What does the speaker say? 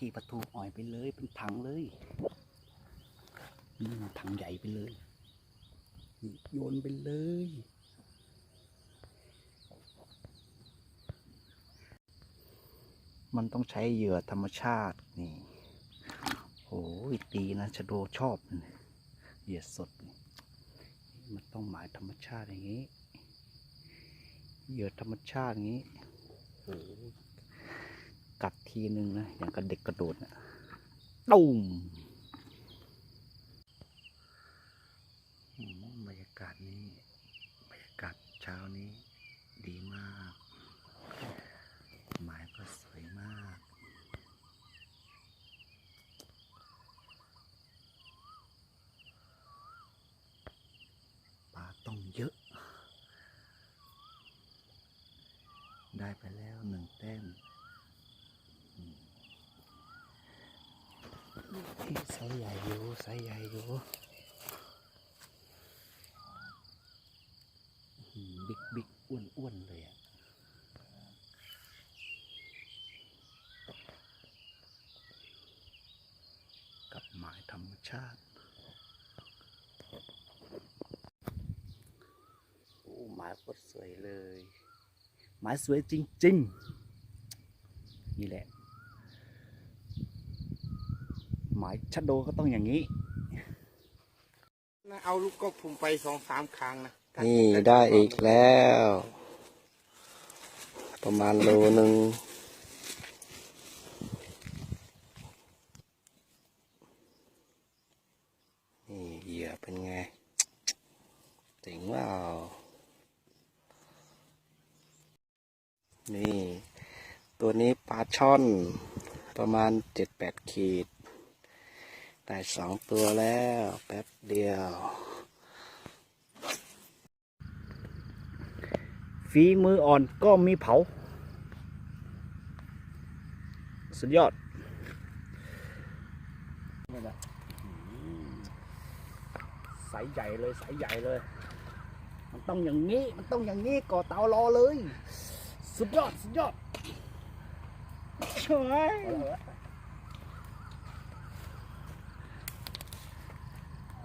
กี่ประตูอ่อยไปเลยเป็นถังเลยถังใหญ่ไปเลยโยนไปเลยมันต้องใช้เหยื่อธรรมชาตินี่โอ้ยตีนะชะโดชอบเหยื่อสด มันต้องหมายธรรมชาติอย่างนี้ เหยื่อธรรมชาติอย่างนี้โอ้ กัดทีนึงนะ อย่างกับเด็กกระโดดนะตุ้มบรรยากาศนี้ บรรยากาศเช้านี้ดีมาก หมายก็สวยมากปลาต้องเยอะ ได้ไปแล้วหนึ่งแต้มอืมนี่ ไซส์ใหญ่อยู่ไซส์ใหญ่อยู่บิ๊กบิ๊กอ้วนอ้วนเลยอะกับหมายธรรมชาติ โอ้หมายโคตรสวยเลย หมายสวยจริง ๆ นี่แหละ หมายชัดโดก็ต้องอย่างนี้นะเอาลูกกบผมไปสองสามครั้งนะนี่ได้อีกแล้ว ประมาณโลหนึ่งนี่เหยื่อเป็นไงเจ๋งว่านี่ ตัวนี้ปลาช่อน ประมาณเจ็ดแปดขีด ได้สองตัวแล้วแป๊บเดียว ฝีมืออ่อนก็มีเผา สุดยอดนี่แหละใสใหญ่เลยใสใหญ่เลย มันต้องอย่างนี้ มันต้องอย่างนี้ก่อเตารอเลย สุดยอด สุดยอดช่วย